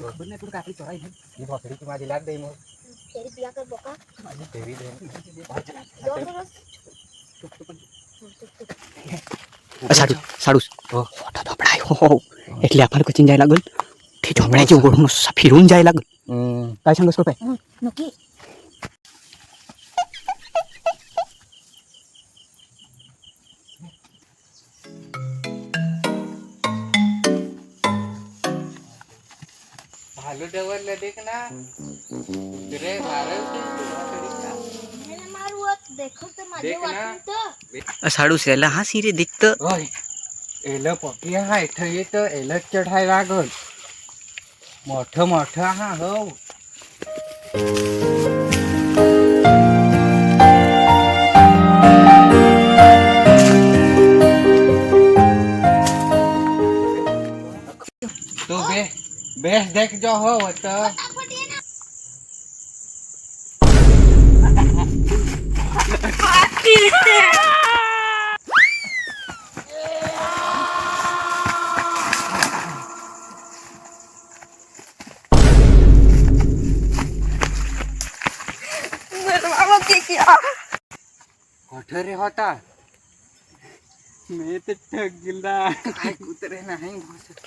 Bapak itu kaki corai terus. મોટો ધોપડાય હો હો એટલે આપણે કચીન જાય लागल ते झोपड्याचे उघडून असा फिरून जायला लागल काय सांगस काय नक्की भालू डवरला देख ना रे मारल ते भोसडीचा. मैंने मारू देखो तो माझे देख ना. वाटून तो साडू याला हा सिरे दिखत એલે પકી હાય થઈ તો એલે ચઢાઈ લાગલ મોઠો મોઠો હા હવ તો બે બેસ દેખ જો હો તો रे होता। मी तर ठगला काय कुत्रे नाही भोसड.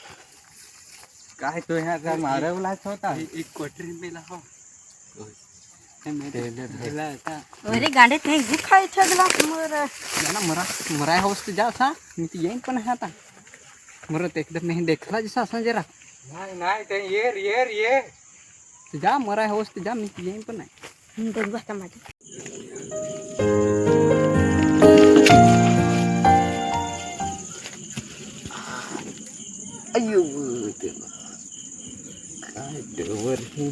काय तो ह्याचा मारवलाच होता? एक कोटरी मेला हो। अरे गाडीत नाही दुखाय ठगला मर मरा। मराय हवस जा असा मी ती येईन पण आहे आता मरत एकदम मी देखला जसा असा जरा। नाही नाही ते ये ये ये। जा मराय हवस जा मी ती येईन पण नाही। बघ बघा माझी अयो देवा। काय डवर हे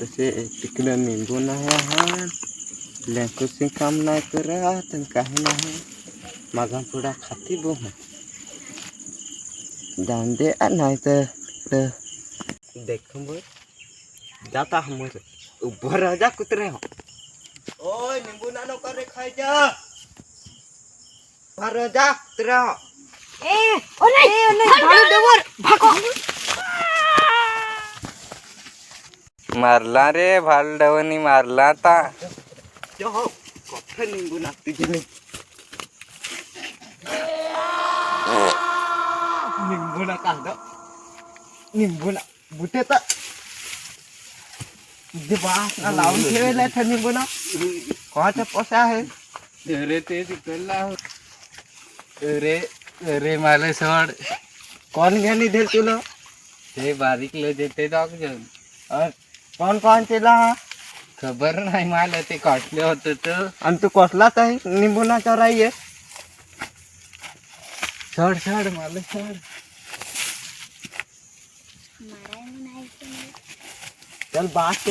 तसे तिकडं निघून आहे हा लेकूचे काम नाही करत काही नाही. मागा पुढा खाती बोम जाऊन दे नाही तर देख जाता हमर. उभं राहा जा कुत्रे हो. ઓય નિંબુ નાનો કરે ખાઈ જા. ભરો જા તરા એ ઓને એ ઓને ભાડો ડવર ભાગો. મારલા રે ભાલ ડવની મારલા તા. જો હો કોફે નિંબુ નાખતી જલે નિંબુ ના કાંદો. નિંબુ ના બુટે તા जे बास लावून ठेवलाय था निंबू ना कोणाचा पोसा आहे? अरे ते तिकडला अरे अरे मला सोड. कोण घ्यानी दे तुला? ते बारीक ले देते डॉग जण कोण कोण हा खबर नाही मला ते कॉटले होत तर. आणि तू कसलाच आहे निंबुना चराई आहे. चढ चढ मला चढ चल बास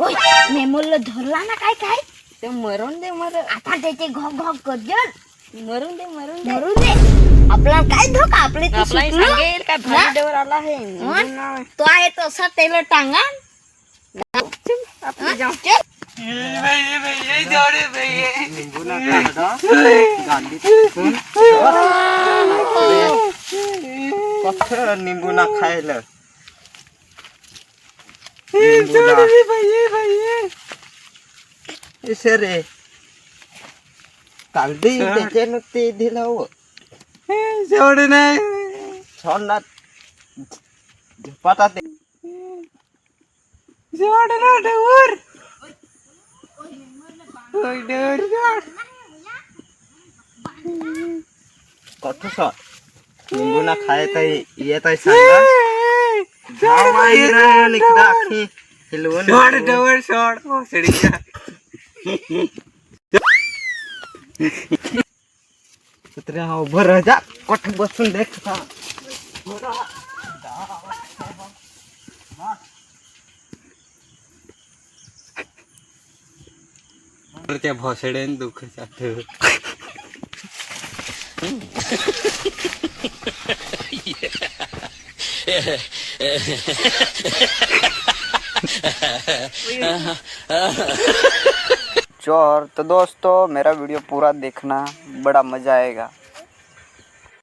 ओय मेमोल धरला ना काय काय? ते मरून दे मर आता त्याचे घोग घोग करजल मरून दे मरून दे। मरून दे। आपला काय धोका? आपले ते सांगेल काय भाडीवर आला आहे तो आहे तसा त्याला टांगा। आपले जाऊ। कथ निंबुना खायला। কত সর নিম্বু না খায় তাই ইয়ে তাই সারা कुत्र्या हा उभं राहा जा कठ बसून देख का त्या भोसड्यान दुःख साथ चोर तो दोस्तों मेरा वीडियो पूरा देखना बड़ा मज़ा आएगा।